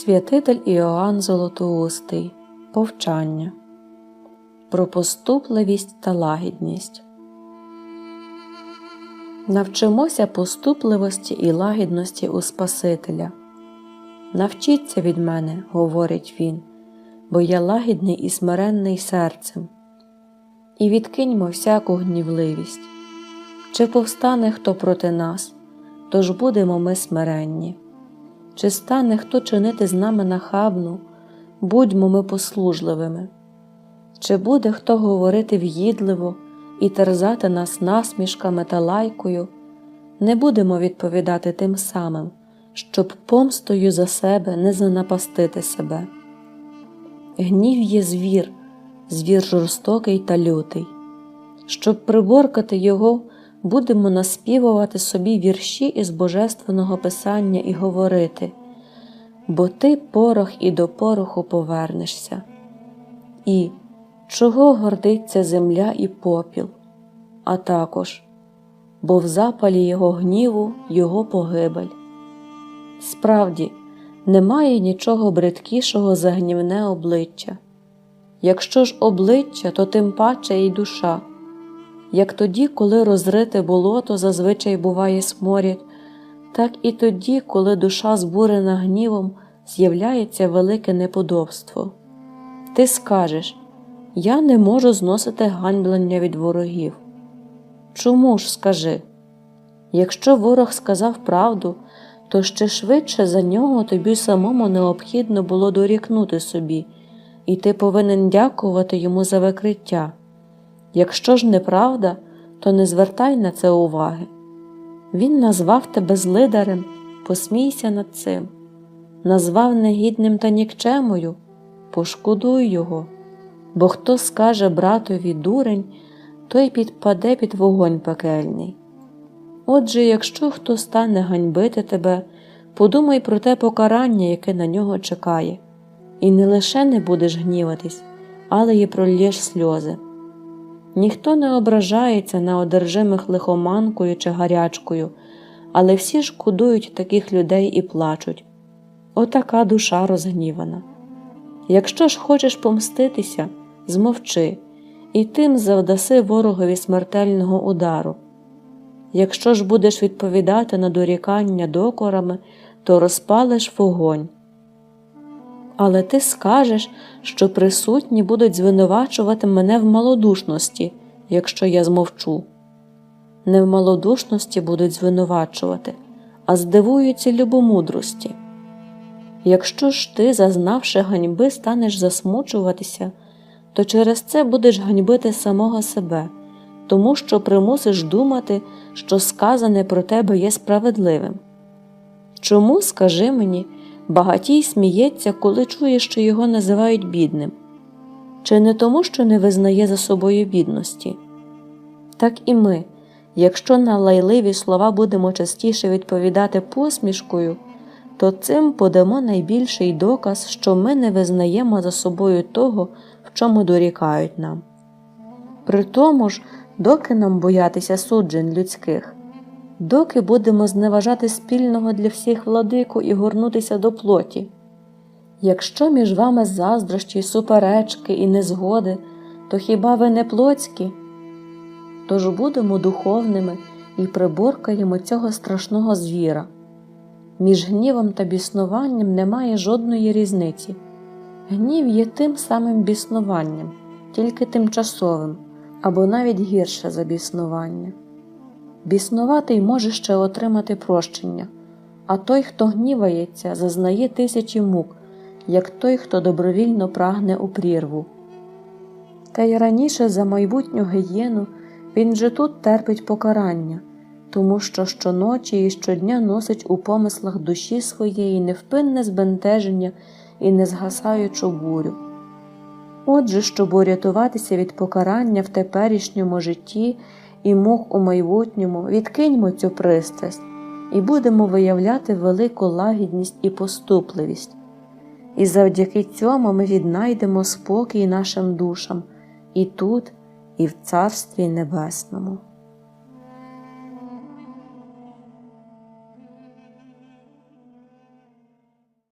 Святитель Іоанн Золотоустий Повчання Про поступливість та лагідність. Навчимося поступливості і лагідності у Спасителя. Навчіться від мене, говорить він, бо я лагідний і смиренний серцем. І відкиньмо всяку гнівливість. Чи повстане хто проти нас, тож будемо ми смиренні. Чи стане хто чинити з нами нахабну, будьмо ми послужливими, чи буде хто говорити в'їдливо і терзати нас насмішками та лайкою, не будемо відповідати тим самим, щоб помстою за себе не занапастити себе. Гнів є звір, звір жорстокий та лютий. Щоб приборкати його, будемо наспівувати собі вірші із Божественного Писання і говорити, бо ти порох і до пороху повернешся. І чого гордиться земля і попіл, а також, бо в запалі його гніву його погибель. Справді, немає нічого бридкішого за гнівне обличчя. Якщо ж обличчя, то тим паче й душа як тоді, коли розрите болото зазвичай буває сморід, так і тоді, коли душа збурена гнівом, з'являється велике неподобство. Ти скажеш Я не можу зносити ганьблення від ворогів. Чому ж скажи? Якщо ворог сказав правду, то ще швидше за нього тобі самому необхідно було дорікнути собі, і ти повинен дякувати йому за викриття. Якщо ж неправда, то не звертай на це уваги. Він назвав тебе злидарем, посмійся над цим, назвав негідним та нікчемою, пошкодуй його, бо хто скаже братові дурень, той підпаде під вогонь пекельний. Отже, якщо хто стане ганьбити тебе, подумай про те покарання, яке на нього чекає, і не лише не будеш гніватись, але й прольєш сльози. Ніхто не ображається на одержимих лихоманкою чи гарячкою, але всі шкодують таких людей і плачуть. Отака душа розгнівана. Якщо ж хочеш помститися, змовчи, і тим завдаси ворогові смертельного удару. Якщо ж будеш відповідати на дорікання докорами, то розпалиш вогонь. Але ти скажеш, що присутні будуть звинувачувати мене в малодушності, якщо я змовчу. Не в малодушності будуть звинувачувати, а здивуються любомудрості. Якщо ж ти, зазнавши ганьби, станеш засмучуватися, то через це будеш ганьбити самого себе, тому що примусиш думати, що сказане про тебе є справедливим. Чому, скажи мені, Багатій сміється, коли чує, що його називають бідним, чи не тому, що не визнає за собою бідності. Так і ми, якщо на лайливі слова будемо частіше відповідати посмішкою, то цим подамо найбільший доказ, що ми не визнаємо за собою того, в чому дорікають нам. При тому ж, доки нам боятися суджень людських доки будемо зневажати спільного для всіх владику і горнутися до плоті. Якщо між вами заздрощі, суперечки і незгоди, то хіба ви не плотські? Тож будемо духовними і приборкаємо цього страшного звіра. Між гнівом та біснуванням немає жодної різниці. Гнів є тим самим біснуванням, тільки тимчасовим або навіть гірше за біснування. Біснуватий може ще отримати прощення, а той, хто гнівається, зазнає тисячі мук, як той, хто добровільно прагне у прірву. Та й раніше за майбутню гієну він же тут терпить покарання, тому що щоночі і щодня носить у помислах душі своєї невпинне збентеження і незгасаючу бурю. Отже, щоб урятуватися від покарання в теперішньому житті і мох, у майбутньому відкиньмо цю пристрасть і будемо виявляти велику лагідність і поступливість. І завдяки цьому ми віднайдемо спокій нашим душам і тут, і в Царстві Небесному.